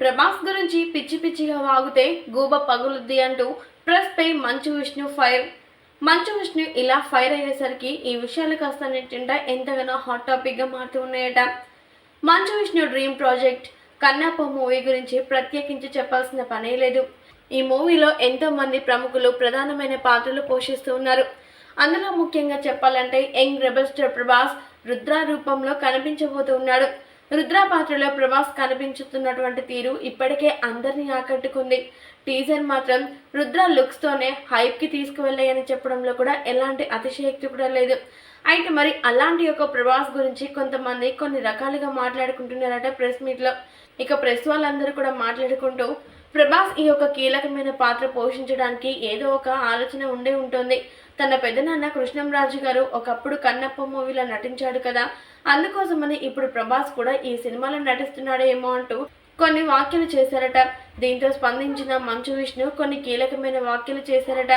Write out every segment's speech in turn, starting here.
ప్రభాస్ గురించి పిచ్చి పిచ్చిగా వాగితే గూబ పగులుద్ది అంటూ ప్రెస్ పై మంచు విష్ణు ఫైర్. మంచు విష్ణు ఇలా ఫైర్ అయ్యేసరికి ఈ విషయాలు కాస్త నెట్టింట ఎంతగానో హాట్ టాపిక్గా మారుతూ ఉన్నాయట. Manchu Vishnu dream project Kannappa movie గురించి ప్రత్యేకించి చెప్పాల్సిన పనే లేదు. ఈ మూవీలో ఎంతోమంది ప్రముఖులు ప్రధానమైన పాత్రలు పోషిస్తూ ఉన్నారు. అందులో ముఖ్యంగా చెప్పాలంటే young rebel star Prabhas Rudra రూపంలో కనిపించబోతూ ఉన్నాడు రుద్ర పాత్రలో ప్రభాస్ కనిపించుతున్నటువంటి తీరు ఇప్పటికే అందరినీ ఆకట్టుకుంది. టీజర్ మాత్రం రుద్ర లుక్స్తోనే హైప్కి తీసుకువెళ్ళాయని చెప్పడంలో కూడా ఎలాంటి అతిశయక్తి కూడా లేదు. అయితే మరి అలాంటి ఒక ప్రభాస్ గురించి కొంతమంది కొన్ని రకాలుగా మాట్లాడుకుంటున్నారట ప్రెస్ మీట్లో. ఇక ప్రెస్ వాళ్ళందరూ కూడా మాట్లాడుకుంటూ ప్రభాస్ ఈ యొక్క కీలకమైన పాత్ర పోషించడానికి ఏదో ఒక ఆలోచన ఉండే ఉంటుంది. తన పెద్దనాన్న కృష్ణంరాజు గారు ఒకప్పుడు కన్నప్ప మూవీలో నటించాడు కదా. అందుకోసమని ఇప్పుడు ప్రభాస్ కూడా ఈ సినిమాలో నటిస్తున్నాడేమో అంటూ కొన్ని వ్యాఖ్యలు చేశారట. దీంతో స్పందించిన మంచు విష్ణు కొన్ని కీలకమైన వ్యాఖ్యలు చేశారట.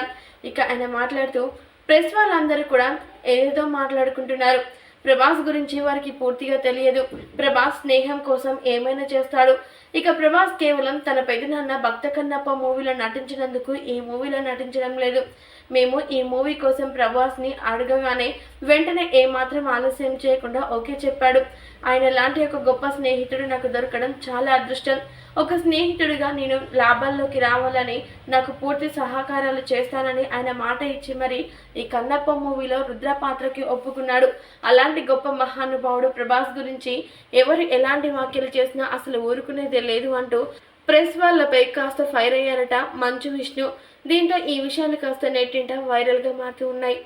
ఇక ఆయన మాట్లాడుతూ ప్రెస్ వాళ్ళందరూ కూడా ఏదేదో మాట్లాడుకుంటున్నారు. ప్రభాస్ గురించి వారికి పూర్తిగా తెలియదు. ప్రభాస్ స్నేహం కోసం ఏమైనా చేస్తాడు? ఇక ప్రభాస్ కేవలం తన పెదనాన్న భక్త కన్నప్ప మూవీలో నటించినందుకు ఈ మూవీలో నటించడం లేదు. మేము ఈ మూవీ కోసం ప్రభాస్ని అడగగానే వెంటనే ఏమాత్రం ఆలస్యం చేయకుండా ఓకే చెప్పాడు. ఆయన లాంటి ఒక గొప్ప స్నేహితుడు నాకు దొరకడం చాలా అదృష్టం. ఒక స్నేహితుడిగా నేను లాభాల్లోకి రావాలని నాకు పూర్తి సహకారాలు చేస్తానని ఆయన మాట ఇచ్చి మరి ఈ కన్నప్ప మూవీలో రుద్ర పాత్రకి ఒప్పుకున్నాడు. అలాంటి గొప్ప మహానుభావుడు ప్రభాస్ గురించి ఎవరు ఎలాంటి వ్యాఖ్యలు చేసినా అసలు ఊరుకునేదే లేదు అంటూ ప్రెస్ వాళ్ళపై కాస్త ఫైర్ అయ్యారట మంచు విష్ణు. దీంతో ఈ విషయాలు కాస్త నెట్టింట వైరల్గా మారుతూ ఉన్నాయి.